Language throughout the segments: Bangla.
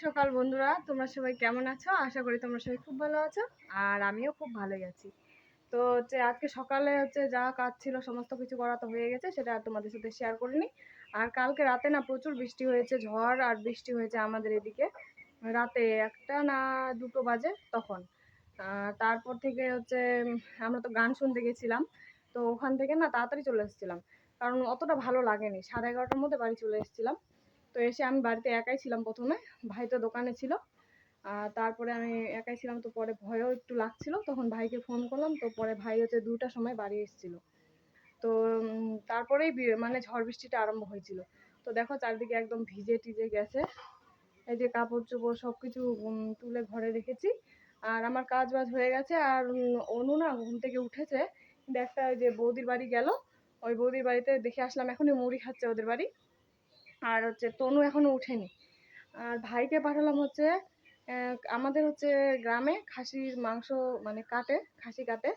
সকাল বন্ধুরা। তোমরা সবাই কেমন আছো? আশা করি তোমরা সবাই খুব ভালো আছো আর আমিও খুব ভালোই আছি। তো হচ্ছে আজকে সকালে হচ্ছে যা কাজ ছিল, সমস্ত কিছু করা তো হয়ে গেছে, সেটা আর তোমাদের সাথে শেয়ার করিনি। আর কালকে রাতে না প্রচুর বৃষ্টি হয়েছে, ঝড় আর বৃষ্টি হয়েছে আমাদের এদিকে। রাতে একটা না দুটো বাজে তখন। তারপর থেকে হচ্ছে আমরা তো গান শুনতে গেছিলাম। তো ওখান থেকে না তাড়াতাড়ি চলে এসেছিলাম। কারণ অতটা ভালো লাগেনি। সাড়ে এগারোটার মধ্যে বাড়ি চলে এসেছিলাম। তো এসে আমি বাড়িতে একাই ছিলাম প্রথমে, ভাই তো দোকানে ছিল। আর তারপরে আমি একাই ছিলাম তো পরে ভয়ও একটু লাগছিল, তখন ভাইকে ফোন করলাম, তো পরে ভাই হচ্ছে দুটার সময় বাড়ি এসেছিল। তো তারপরেই মানে ঝড় বৃষ্টিটা আরম্ভ হয়েছিল। তো দেখো চারদিকে একদম ভিজে টিজে গেছে। এই যে কাপড় চোপড় সব কিছু তুলে ঘরে রেখেছি। আর আমার কাজ বাজ হয়ে গেছে, আর অনু না ঘুম থেকে উঠেছে। কিন্তু একটা যে বৌদির বাড়ি গেল, ওই বৌদির বাড়িতে দেখে আসলাম, এখনই মুড়ি খাচ্ছে ওদের বাড়ি। আর হচ্ছে তনু এখনও উঠেনি আর ভাইকে পাঠালাম হচ্ছে আমাদের হচ্ছে গ্রামে খাসির মাংস মানে কাটে, খাসি কাটে।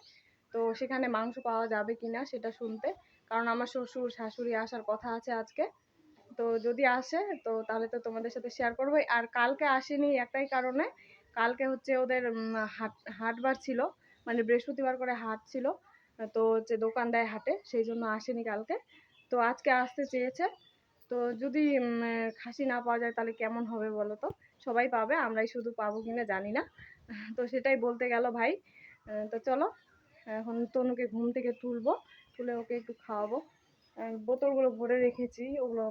তো সেখানে মাংস পাওয়া যাবে কিনা সেটা শুনতে। কারণ আমার শ্বশুর, শাশুড়ি আসার কথা আছে আজকে। তো যদি আসে, তো তাহলে তো তোমাদের সাথে শেয়ার করব। আর কালকে আসেনি একটাই কারণে, কালকে হচ্ছে ওদের হাট, হাটবার ছিল। মানে বৃহস্পতিবার করে হাট ছিল। তো হচ্ছে দোকান দেয় হাটে, সেই জন্য আসেনি কালকে। তো আজকে আসতে চেয়েছে। তো যদি খাসি না পাওয়া যায় তাহলে কেমন হবে বলো তো? সবাই পাবে, আমরাই শুধু পাবো কিনা জানি না। তো সেটাই বলতে গেল ভাই। তো চলো, এখন তনুকে ঘুম থেকে তুলবো, তুলে ওকে একটু খাওয়াবো। বোতলগুলো ভরে রেখেছি, ওগুলো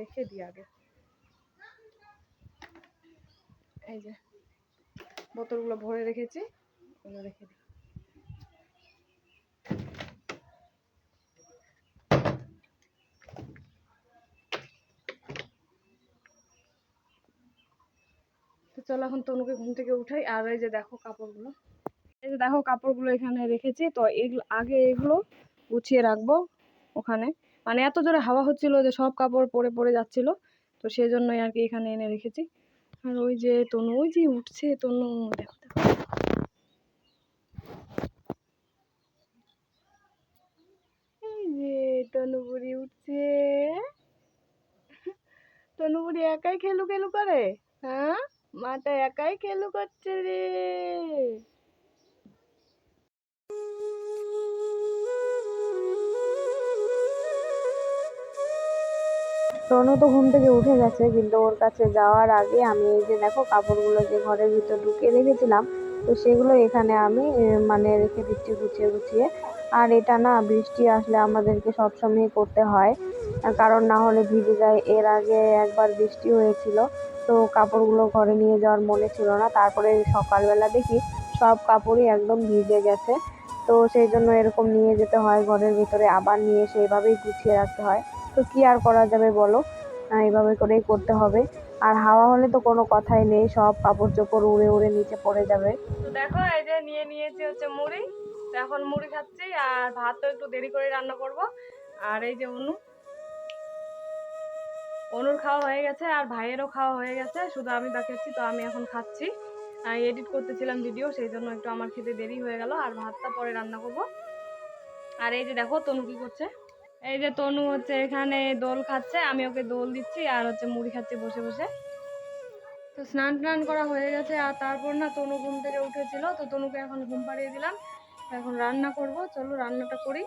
রেখে দিই আগে। এই যে, বোতলগুলো ভরে রেখেছি, ওগুলো রেখে দিই। চলো এখন তনুকে ঘুম থেকে উঠাই আর এই যে দেখো কাপড়গুলো। এই যে দেখো কাপড়গুলো এখানে রেখেছি, তো এগুলো, আগে এগুলো গুছিয়ে রাখব ওখানে। মানে এত জোরে হাওয়া হচ্ছিল যে সব কাপড় পরে পরে যাচ্ছিল, তো সেই জন্যই আর কি এখানে এনে রেখেছি। আর ওই যে তনু, ওই যে উঠছে তনু, দেখো দেখো। এই যে তনু বুড়ি উঠছে। তনু বুড়ি একাই খেলু খেলু করে হ্যাঁ? মাটা একাই খেলু করছে রে। তনু তো ঘুম থেকে উঠে গেছে, কিন্তু ওর কাছে যাওয়ার আগে আমি এই যে দেখো কাপড়গুলো যে ঘরের ভিতর ঢুকিয়ে রেখেছিলাম, তো সেগুলো এখানে আমি মানে রেখে দিচ্ছি গুছিয়ে গুছিয়ে। আর এটা না, বৃষ্টি আসলে আমাদেরকে সবসময় করতে হয়, কারণ না হলে ভিজে যায়। এর আগে একবার বৃষ্টি হয়েছিল তো কাপড়গুলো ঘরে নিয়ে যাওয়ার মনে ছিল না। তারপরে সকালবেলা দেখি সব কাপড়ই একদম ভিজে গেছে। তো সেই জন্য এরকম নিয়ে যেতে হয় ঘরের ভিতরে আবার নিয়ে সেইভাবেই গুছিয়ে রাখতে হয়। তো কি আর করা যাবে বলো? আহ, এইভাবে করেই করতে হবে। আর হাওয়া হলে তো কোনো কথাই নেই সব কাপড় চোপড় উড়ে উড়ে নিচে পড়ে যাবে। দেখো এই যে নিয়ে নিয়েছি হচ্ছে মুড়ি। এখন মুড়ি খাচ্ছি আর ভাত তো একটু দেরি করে রান্না করব। আর এই যে অনু অনুর খাওয়া হয়ে গেছে আর ভাইয়েরও খাওয়া হয়ে গেছে, শুধু আমি বাকি আছি, তো আমি এখন খাচ্ছি। এডিট করতেছিলাম ভিডিও সেই জন্য একটু আমার খেতে দেরি হয়ে গেল, আর ভাতটা পরে রান্না করব। আর এই যে দেখো, তনু কি করছে? এই যে তনু হচ্ছে এখানে দোল খাচ্ছে, আমি ওকে দোল দিচ্ছি, আর হচ্ছে মুড়ি খাচ্ছি বসে বসে। তো স্নান টান করা হয়ে গেছে, আর তারপর না তনু ঘুম থেকে উঠেছিল, তো তনুকে এখন ঘুম পাড়িয়ে দিলাম। এখন রান্না করব, চলো রান্নাটা করি।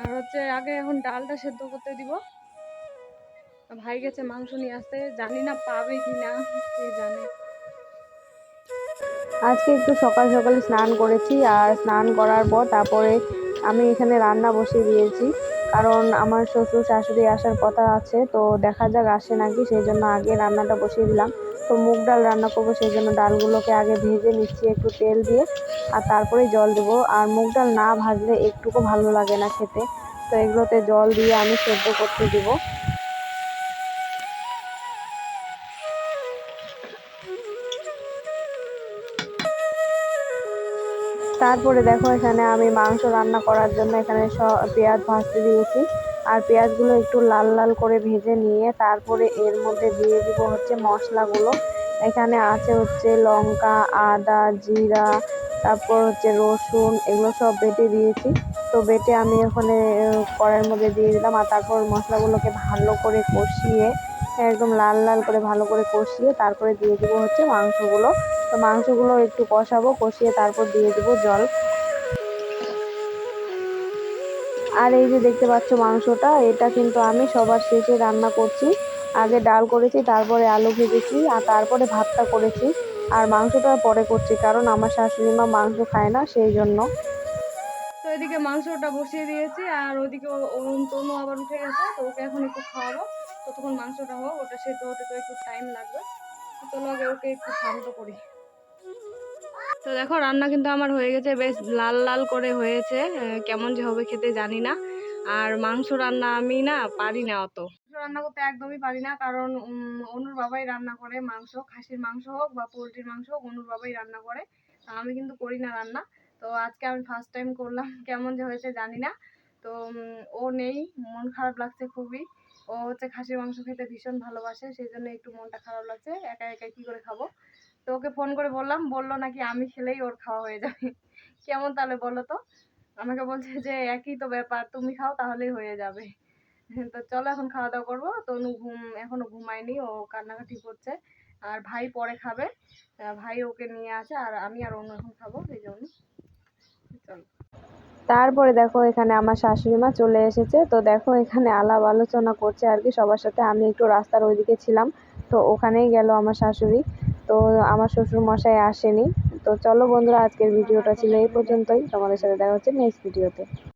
আর হচ্ছে আগে এখন ডালটা সেদ্ধ করতে দিব। ভাই গেছে মাংস নিয়ে আসতে, জানি না পাবে কি না কে জানে। আজকে একটু সকাল সকালে স্নান করেছি, আর স্নান করার পর তারপরে আমি এখানে রান্না বসিয়ে দিয়েছি। কারণ আমার শ্বশুর শাশুড়ি আসার কথা আছে, তো দেখা যাক আসে নাকি, সেই জন্য আগে রান্নাটা বসিয়ে দিলাম। তো মুগ ডাল রান্না করব, সেই জন্য ডালগুলোকে আগে ভেজে নিচ্ছি একটু তেল দিয়ে, আর তারপরে জল দেবো। আর মুগ ডাল না ভাজলে একটুকু ভালো লাগে না খেতে, তো এগুলোতে জল দিয়ে আমি সেদ্ধ করতে দিব। তারপরে দেখো এখানে আমি মাংস রান্না করার জন্য এখানে পেঁয়াজ ভাজতে দিয়েছি। আর পেঁয়াজগুলো একটু লাল লাল করে ভেজে নিয়ে তারপরে এর মধ্যে দিয়ে দিব হচ্ছে মশলাগুলো। এখানে আছে হচ্ছে লঙ্কা, আদা, জিরা, তারপর হচ্ছে রসুন, এগুলো সব বেটে দিয়েছি। তো বেটে আমি ওখানে কড়াইয়ের মধ্যে দিয়ে দিলাম আর তারপর মশলাগুলোকে ভালো করে কষিয়ে একদম লাল লাল করে ভালো করে কষিয়ে তারপরে দিয়ে দিব হচ্ছে মাংসগুলো। তো মাংসগুলো একটু কষাবো, কষিয়ে তারপর দিয়ে দিব জল। আর এই যে দেখতে পাচ্ছ মাংসটা, এটা কিন্তু আমি সবার শেষে রান্না করছি। আগে ডাল করেছি, তারপরে আলু ভেজেছি, আর তারপরে ভাতটা করেছি। আর মাংসটা পরে করছি, কারণ আমার শাশুড়ি মা মাংস খায় না, সেই জন্য। তো এদিকে মাংসটা বসিয়ে দিয়েছি, আর ওইদিকে ও- ও- তনু আবার উঠে গেছে, তো ওকে এখন একটু খাওয়াবো। ততক্ষণ মাংসটা হোক, ওটা সেদ্ধ হতে তো একটু টাইম লাগবে। তো চলো ওকে একটু শান্ত করি। তো দেখো, রান্না কিন্তু আমার হয়ে গেছে, বেশ লাল লাল করে হয়েছে। কেমন যে হবে খেতে জানি না। আর মাংস রান্না আমি না পারি না অত। রান্না করতে একদমই পারি না, কারণ অনুর বাবাই রান্না করে মাংস। খাসির মাংস হোক বা পোলট্রির মাংস হোক, অনুর বাবাই রান্না করে। আমি কিন্তু করি না রান্না। তো আজকে আমি ফার্স্ট টাইম করলাম, কেমন যে হয়েছে জানি না। তো ও নেই, মন খারাপ লাগছে খুবই। ও হচ্ছে খাসির মাংস খেতে ভীষণ ভালোবাসে সেই জন্য একটু মনটা খারাপ লাগছে একা একা কী করে খাব? তো ওকে ফোন করে বললাম, বলল নাকি আমি খেলেই ওর খাওয়া হয়ে যাবে। কেমন তাহলে বলো তো? আমাকে বলছে যে, একই তো ব্যাপার, তুমি খাও তাহলেই হয়ে যাবে। তো চলো এখন খাওয়া দাওয়া করব। তো অনু ঘুম, এখনও ঘুমায়নি, ও কান্নাকাটি করছে। আর ভাই পরে খাবে। ভাই ওকে নিয়ে আছে আর আমি আর অন্য এখন খাব, এই জন্য তারপরে দেখো এখানে আমার শাশুড়ি মা চলে এসেছে। তো দেখো এখানে আলাপ আলোচনা করছে আর কি, সবার সাথে। আমি একটু রাস্তার ওইদিকে ছিলাম, তো ওখানেই গেল আমার শাশুড়ি। তো আমার শ্বশুর মশাই আসেনি। তো চলো বন্ধুরা, আজকের ভিডিওটা ছিল এই পর্যন্তই। তোমাদের সাথে দেখা হচ্ছে নেক্সট ভিডিওতে